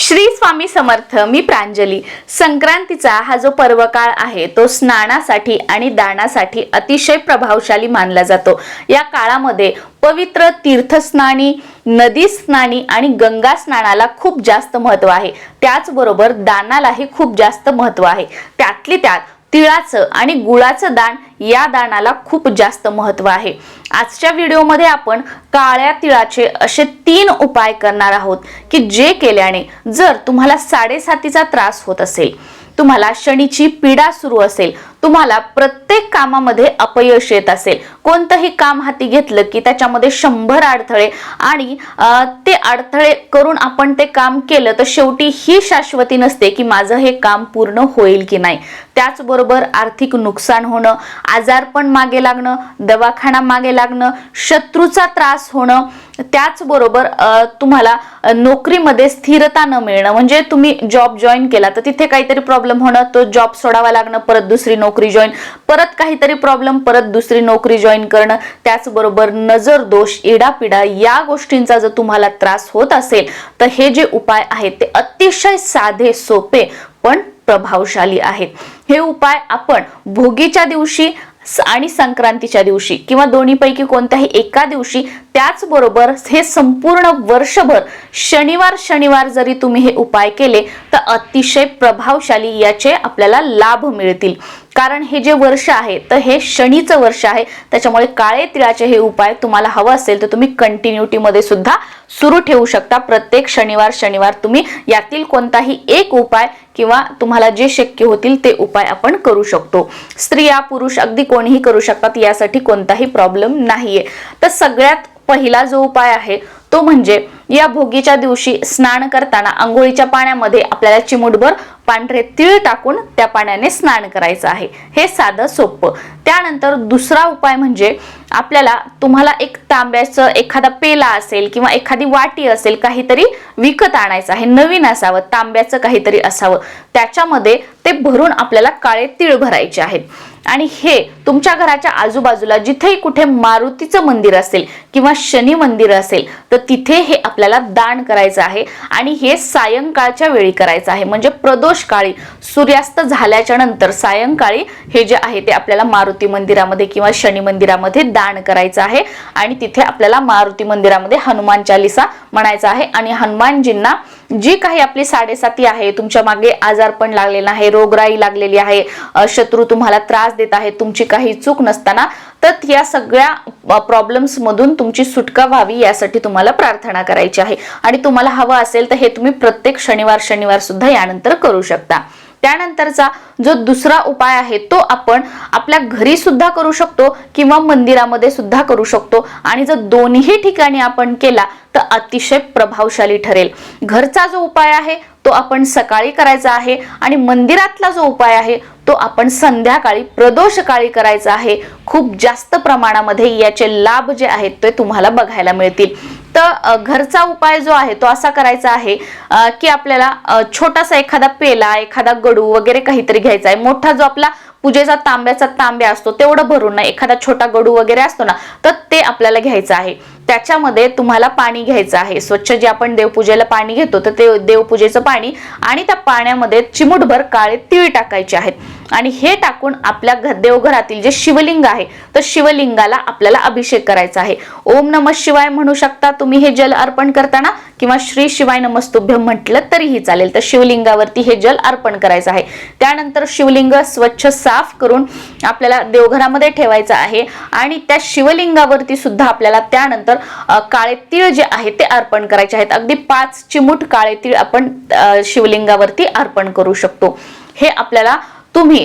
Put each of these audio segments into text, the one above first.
श्री स्वामी समर्थ मी प्रांजली. संक्रांतीचा हा जो पर्वकाळ आहे तो स्नानासाठी आणि दानासाठी अतिशय प्रभावशाली मानला जातो. या काळामध्ये पवित्र तीर्थस्नानी नदी स्नानी आणि गंगा स्नानाला खूप जास्त महत्त्व आहे. त्याचबरोबर दानालाही खूप जास्त महत्त्व आहे. त्यातली त्यात तिळाचं आणि गुळाचं दान या दानाला खूप जास्त महत्त्व आहे. आजच्या व्हिडिओमध्ये आपण काळ्या तिळाचे असे तीन उपाय करणार आहोत की जे केल्याने जर तुम्हाला साडेसातीचा त्रास होत असेल तुम्हाला शनीची पीडा सुरू असेल तुम्हाला प्रत्येक कामामध्ये अपयश येत असेल. कोणतंही काम हाती घेतलं की त्याच्यामध्ये शंभर अडथळे आणि ते अडथळे करून आपण ते काम केलं तर शेवटी ही शाश्वती नसते की माझं हे काम पूर्ण होईल की नाही. त्याचबरोबर आर्थिक नुकसान होणं आजारपण मागे लागणं दवाखाना मागे लागणं शत्रूचा त्रास होणं त्याचबरोबर तुम्हाला नोकरीमध्ये स्थिरता न मिळणं म्हणजे तुम्ही जॉब जॉईन केला तर तिथे काहीतरी प्रॉब्लेम होणं तो जॉब सोडावा लागणं परत दुसरी नोकरी जॉईन परत काहीतरी प्रॉब्लेम परत दुसरी नोकरी जॉईन करणं त्याचबरोबर नजर दोष इडापिडा या गोष्टींचा जर तुम्हाला त्रास होत असेल तर हे जे उपाय आहेत ते अतिशय साधे सोपे पण प्रभावशाली आहेत. हे उपाय आपण भोगीच्या दिवशी आणि संक्रांतीच्या दिवशी किंवा दोन्हीपैकी कोणत्याही एका दिवशी त्याचबरोबर हे संपूर्ण वर्षभर शनिवार शनिवार जरी तुम्ही हे उपाय केले तर अतिशय प्रभावशाली याचे आपल्याला लाभ मिळतील. कारण हे जे वर्ष आहे तर हे शनीचं वर्ष आहे. त्याच्यामुळे काळे तिळाचे हे उपाय तुम्हाला हवं असेल तर तुम्ही कंटिन्युटीमध्ये सुद्धा सुरू ठेवू शकता. प्रत्येक शनिवार शनिवार तुम्ही यातील कोणताही एक उपाय किंवा तुम्हाला जे शक्य होतील ते उपाय आपण करू शकतो. स्त्रिया पुरुष अगदी कोणीही करू शकतात यासाठी कोणताही प्रॉब्लेम नाहीये. तर सगळ्यात पहिला जो उपाय आहे तो म्हणजे या भोगीच्या दिवशी स्नान करताना आंघोळीच्या पाण्यामध्ये आपल्याला चिमुटभर पांढरे तीळ टाकून त्या पाण्याने स्नान करायचं आहे. हे साधं सोपं. त्यानंतर दुसरा उपाय म्हणजे आपल्याला तुम्हाला एक तांब्याचं एखादा पेला असेल किंवा एखादी वाटी असेल काहीतरी विकत आणायचं आहे नवीन असावं तांब्याचं काहीतरी असावं. त्याच्यामध्ये ते भरून आपल्याला काळे तीळ भरायचे आहेत. आणि हे तुमच्या घराच्या आजूबाजूला जिथेही कुठे मारुतीचं मंदिर असेल किंवा शनी मंदिर असेल तर तिथे हे आपल्याला दान करायचं आहे. आणि हे सायंकाळच्या वेळी करायचं आहे. म्हणजे प्रदोष काळी सूर्यास्त झाल्याच्यानंतर सायंकाळी हे जे आहे ते आपल्याला मारुती मंदिरामध्ये किंवा शनी मंदिरामध्ये दान करायचं आहे. आणि तिथे आपल्याला मारुती मंदिरामध्ये हनुमान चालिसा म्हणायचा आहे. आणि हनुमानजींना जी काही आपली साडेसाती आहे तुमच्या मागे आजारपण लागलेला आहे रोगराई लागलेली आहे शत्रू तुम्हाला त्रास देत आहे तुमची काही चूक नसताना तर या सगळ्या प्रॉब्लेम्स मधून तुमची सुटका व्हावी यासाठी तुम्हाला प्रार्थना करायची आहे. आणि तुम्हाला हवं असेल तर हे तुम्ही प्रत्येक शनिवार शनिवार सुद्धा यानंतर करू शकता. त्यानंतरचा जो दुसरा उपाय आहे तो आपण आपल्या घरी सुद्धा करू शकतो किंवा मंदिरामध्ये सुद्धा करू शकतो. आणि जर दोन्ही ठिकाणी आपण केला तर अतिशय प्रभावशाली ठरेल. घरचा जो उपाय आहे तो आपण सकाळी करायचा आहे आणि मंदिरातला जो उपाय आहे तो आपण संध्याकाळी प्रदोष काळी करायचा आहे. खूप जास्त प्रमाणामध्ये याचे लाभ जे आहेत ते तुम्हाला बघायला मिळतील. घरचा उपाय जो आहे तो असा करायचा आहे की आपल्याला छोटासा एखादा पेला एखादा गडू वगैरे काहीतरी घ्यायचा आहे. मोठा जो आपला पूजेचा तांब्याचा तांब्या असतो तेवढं भरून ना एखादा छोटा गडू वगैरे असतो ना तर ते आपल्याला घ्यायचं आहे. त्याच्यामध्ये तुम्हाला पाणी घ्यायचं आहे. स्वच्छ जे आपण देवपूजेला पाणी घेतो तर ते देवपूजेचं पाणी आणि त्या पाण्यामध्ये चिमूटभर काळे तीळ टाकायचे आहेत. आणि हे टाकून आपल्या घ- देवघरातील जे शिवलिंग आहे तर शिवलिंगाला आपल्याला अभिषेक करायचा आहे. ओम नम शिवाय म्हणू शकता तुम्ही हे जल अर्पण करताना किंवा श्री शिवाय नमस्तुभ्य म्हटलं तरीही चालेल. तर शिवलिंगावरती हे जल अर्पण करायचं आहे. त्यानंतर शिवलिंग स्वच्छ साफ करून आपल्याला देवघरामध्ये ठेवायचं आहे. आणि त्या शिवलिंगावरती सुद्धा आपल्याला त्यानंतर काळे तीळ जे आहे ते अर्पण करायचे आहेत. अगदी पाच चिमूट काळे तीळ आपण शिवलिंगावरती अर्पण करू शकतो. हे आपल्याला तुम्ही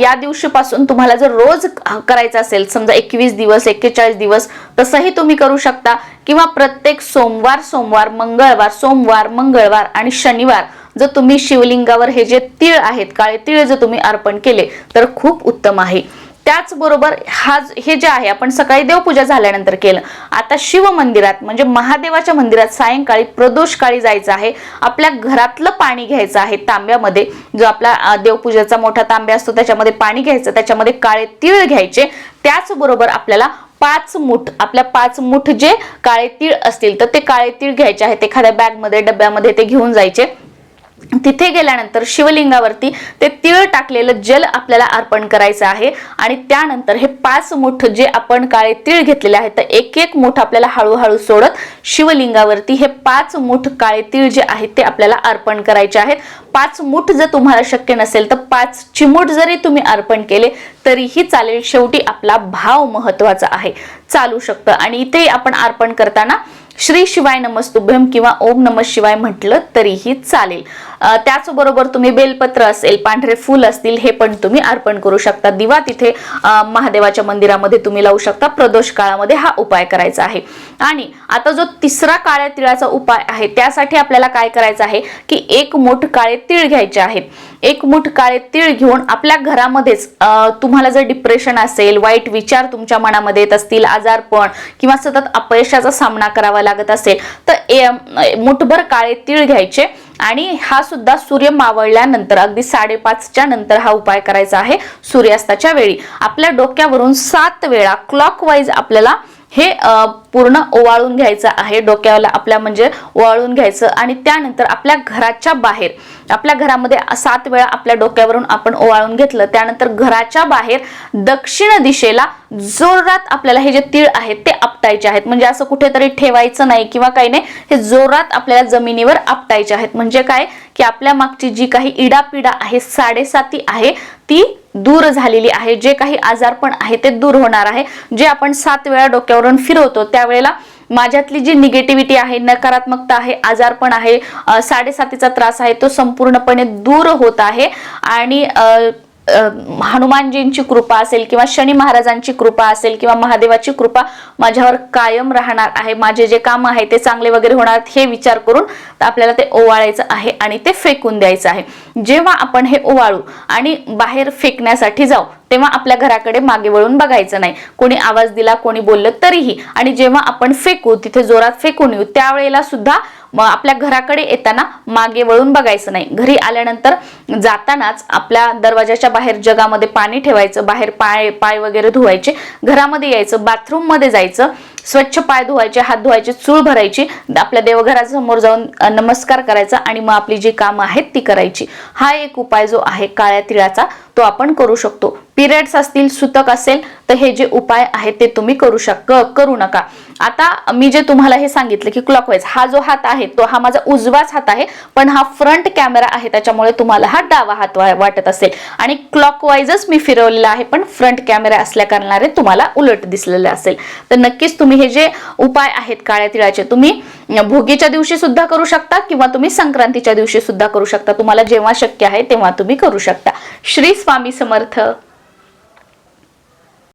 या दिवशीपासून तुम्हाला जर रोज करायचं असेल समजा एकवीस दिवस एक्केचाळीस दिवस तसंही तुम्ही करू शकता. किंवा प्रत्येक सोमवार सोमवार मंगळवार सोमवार मंगळवार आणि शनिवार जर तुम्ही शिवलिंगावर हे जे तीळ आहेत काळे तीळ जर तुम्ही अर्पण केले तर खूप उत्तम आहे. त्याचबरोबर हा हे जे आहे आपण सकाळी देवपूजा झाल्यानंतर केलं. आता शिव मंदिरात म्हणजे महादेवाच्या मंदिरात सायंकाळी प्रदोष काळी जायचं आहे. आपल्या घरातलं पाणी घ्यायचं आहे तांब्यामध्ये. जो आपला देवपूजेचा मोठा तांब्या असतो त्याच्यामध्ये पाणी घ्यायचं त्याच्यामध्ये काळे तीळ घ्यायचे. त्याचबरोबर आपल्याला पाच मुठ आपल्या पाच मुठ जे काळे तीळ असतील तर ते काळे तीळ घ्यायचे आहेत. एखाद्या बॅगमध्ये डब्यामध्ये ते घेऊन जायचे. तिथे गेल्यानंतर शिवलिंगावरती ते तिळ टाकलेलं जल आपल्याला अर्पण करायचं आहे. आणि त्यानंतर हे पाच मुठ जे आपण काळे तीळ घेतलेले आहेत तर एक एक मुठ आपल्याला हळूहळू सोडत शिवलिंगावरती हे पाच मुठ काळे तीळ जे आहेत ते आपल्याला अर्पण करायचे आहेत. पाच मुठ जर तुम्हाला शक्य नसेल तर पाच चिमूट जरी तुम्ही अर्पण केले तरीही चालेल. शेवटी आपला भाव महत्त्वाचा आहे. चालू शकतं. आणि इथे आपण अर्पण करताना श्री शिवाय नमस्तुभ्यम किंवा ओम नम शिवाय म्हटलं तरीही चालेल. त्याचबरोबर तुम्ही बेलपत्र असेल पांढरे फूल असतील हे पण तुम्ही अर्पण करू शकता. दिवा तिथे महादेवाच्या मंदिरामध्ये तुम्ही लावू शकता. प्रदोष काळामध्ये हा उपाय करायचा आहे. आणि आता जो तिसरा काळ्या तिळाचा उपाय आहे त्यासाठी आपल्याला काय करायचं आहे की एक मोठ काळे तीळ घ्यायचे आहेत. एक मुठ काळे तीळ घेऊन आपल्या घरामध्येच तुम्हाला जर डिप्रेशन असेल वाईट विचार तुमच्या मनामध्ये येत असतील आजारपण किंवा सतत अपयशाचा सामना करावा लागत असेल तर मुठभर काळे तीळ घ्यायचे. आणि हा सुद्धा सूर्य मावळल्यानंतर अगदी साडेपाचच्या नंतर हा उपाय करायचा आहे सूर्यास्ताच्या वेळी. आपल्या डोक्यावरून सात वेळा क्लॉकवाईज आपल्याला हे पूर्ण ओवाळून घ्यायचं आहे. डोक्याला आपल्या म्हणजे ओवाळून घ्यायचं आणि त्यानंतर आपल्या घराच्या बाहेर आपल्या घरामध्ये सात वेळा आपल्या डोक्यावरून आपण ओवाळून घेतलं. त्यानंतर घराच्या बाहेर दक्षिण दिशेला जोरात आपल्याला हे जे तीळ आहेत ते आपटायचे आहेत. म्हणजे असं कुठेतरी ठेवायचं नाही किंवा काही नाही हे जोरात आपल्याला जमिनीवर आपटायचे आहेत. म्हणजे काय? की आपल्या मागची जी काही इडापिडा आहे साडेसाती आहे ती दूर झालेली आहे. जे काही आजारपण आहे ते दूर होणार आहे. जे आपण सात वेळा डोक्यावरून फिरवतो त्यावेळेला माझ्यातली जी निगेटिव्हिटी आहे नकारात्मकता आहे आजारपण आहे साडेसातीचा त्रास आहे तो संपूर्णपणे दूर होत आहे. आणि हनुमानजींची कृपा असेल किंवा शनी महाराजांची कृपा असेल किंवा महादेवाची कृपा माझ्यावर कायम राहणार आहे माझे जे काम आहे ते चांगले वगैरे होणार हे विचार करून आपल्याला ते ओवाळायचं आहे आणि ते फेकून द्यायचं आहे. जेव्हा आपण हे ओवाळू आणि बाहेर फेकण्यासाठी जाऊ तेव्हा आपल्या घराकडे मागे वळून बघायचं नाही. कोणी आवाज दिला कोणी बोललं तरीही आणि जेव्हा आपण फेकू तिथे जोरात फेकून येऊ त्यावेळेला सुद्धा मग आपल्या घराकडे येताना मागे वळून बघायचं नाही. घरी आल्यानंतर जातानाच आपल्या दरवाजाच्या बाहेर जगामध्ये पाणी ठेवायचं बाहेर पाय पाय वगैरे धुवायचे घरामध्ये यायचं बाथरूममध्ये जायचं स्वच्छ पाय धुवायचे हात धुवायचे चूळ भरायची आपल्या देवघरासमोर जाऊन नमस्कार करायचा आणि मग आपली जी कामं आहेत ती करायची. हा एक उपाय जो आहे काळ्या तिळाचा तो आपण करू शकतो. पिरियड्स असतील सुतक असेल तर हे जे उपाय आहेत ते तुम्ही करू शक करू नका. आता मी जे तुम्हाला हे सांगितलं की क्लॉकवाईज हा जो हात आहे तो हा माझा उजवाच हात आहे पण हा फ्रंट कॅमेरा आहे त्याच्यामुळे तुम्हाला हा डावा हात वाटत असेल. आणि क्लॉकवाईजच मी फिरवलेला आहे पण फ्रंट कॅमेरा असल्या कारणाने तुम्हाला उलट दिसलेले असेल. तर नक्कीच तुम्ही हे जे उपाय आहेत काळ्या तिळाचे तुम्ही भोगीच्या दिवशी सुद्धा करू शकता किंवा तुम्ही संक्रांतीच्या दिवशी सुद्धा करू शकता. तुम्हाला जेव्हा शक्य आहे तेव्हा तुम्ही करू शकता. श्री स्वामी समर्थ.